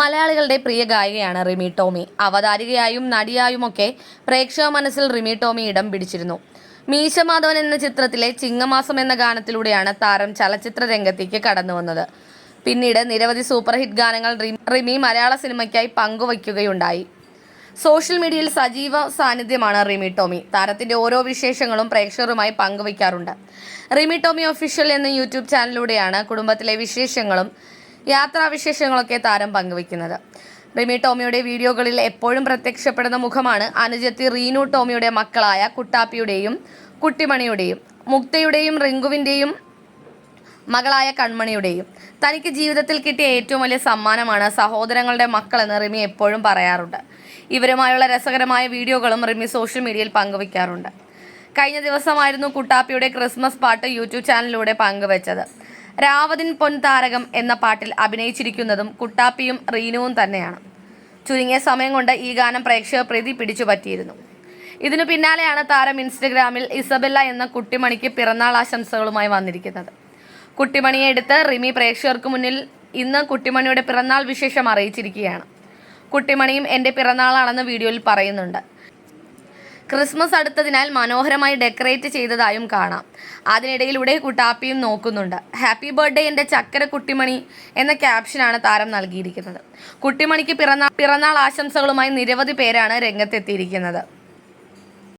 മലയാളികളുടെ പ്രിയ ഗായികയാണ് റിമി ടോമി. അവതാരികയായും നടിയായുമൊക്കെ പ്രേക്ഷക മനസ്സിൽ റിമി ടോമി ഇടം പിടിച്ചിരുന്നു. മീശമാധവൻ എന്ന ചിത്രത്തിലെ ചിങ്ങമാസം എന്ന ഗാനത്തിലൂടെയാണ് താരം ചലച്ചിത്ര രംഗത്തേക്ക് കടന്നു വന്നത്. പിന്നീട് നിരവധി സൂപ്പർ ഹിറ്റ് ഗാനങ്ങൾ റിമി മലയാള സിനിമയ്ക്കായി പങ്കുവയ്ക്കുകയുണ്ടായി. സോഷ്യൽ മീഡിയയിൽ സജീവ സാന്നിധ്യമാണ് റിമി ടോമി. താരത്തിന്റെ ഓരോ വിശേഷങ്ങളും പ്രേക്ഷകരുമായി പങ്കുവയ്ക്കാറുണ്ട്. റിമി ടോമി ഒഫീഷ്യൽ എന്ന യൂട്യൂബ് ചാനലിലൂടെയാണ് കുടുംബത്തിലെ വിശേഷങ്ങളും യാത്രാവിശേഷങ്ങളൊക്കെ താരം പങ്കുവയ്ക്കുന്നത്. റിമി ടോമിയുടെ വീഡിയോകളിൽ എപ്പോഴും പ്രത്യക്ഷപ്പെടുന്ന മുഖമാണ് അനുജത്തി റീനു ടോമിയുടെ മക്കളായ കുട്ടാപ്പിയുടെയും കുട്ടിമണിയുടെയും മുക്തയുടെയും റിങ്കുവിന്റെയും മകളായ കൺമണിയുടെയും. തനിക്ക് ജീവിതത്തിൽ കിട്ടിയ ഏറ്റവും വലിയ സമ്മാനമാണ് സഹോദരങ്ങളുടെ മക്കളെന്ന് റിമി എപ്പോഴും പറയാറുണ്ട്. ഇവരുമായുള്ള രസകരമായ വീഡിയോകളും റിമി സോഷ്യൽ മീഡിയയിൽ പങ്കുവയ്ക്കാറുണ്ട്. കഴിഞ്ഞ ദിവസമായിരുന്നു കുട്ടാപ്പിയുടെ ക്രിസ്മസ് പാട്ട് യൂട്യൂബ് ചാനലിലൂടെ പങ്കുവച്ചത്. രാവതിൻ പൊൻതാരകം എന്ന പാട്ടിൽ അഭിനയിച്ചിരിക്കുന്നതും കുട്ടാപ്പിയും റീനുവും തന്നെയാണ്. ചുരുങ്ങിയ സമയം കൊണ്ട് ഈ ഗാനം പ്രേക്ഷക പ്രീതി പിടിച്ചു പറ്റിയിരുന്നു. ഇതിനു പിന്നാലെയാണ് താരം ഇൻസ്റ്റഗ്രാമിൽ ഇസബെല്ല എന്ന കുട്ടിമണിക്ക് പിറന്നാൾ ആശംസകളുമായി വന്നിരിക്കുന്നത്. കുട്ടിമണിയെ എടുത്ത് റിമി പ്രേക്ഷകർക്ക് മുന്നിൽ ഇന്ന് കുട്ടിമണിയുടെ പിറന്നാൾ വിശേഷം അറിയിച്ചിരിക്കുകയാണ്. കുട്ടിമണിയും എന്റെ പിറന്നാളാണെന്ന് വീഡിയോയിൽ പറയുന്നുണ്ട്. ക്രിസ്മസ് അടുത്തതിനാൽ മനോഹരമായി ഡെക്കറേറ്റ് ചെയ്തതായും കാണാം. അതിനിടയിലൂടെ കുട്ടാപ്പിയും നോക്കുന്നുണ്ട്. ഹാപ്പി ബർത്ത്ഡേ എന്റെ ചക്കര കുട്ടിമണി എന്ന ക്യാപ്ഷനാണ് താരം നൽകിയിരിക്കുന്നത്. കുട്ടിമണിക്ക് പിറന്നാൾ പിറന്നാൾ ആശംസകളുമായി നിരവധി പേരാണ് രംഗത്തെത്തിയിരിക്കുന്നത്.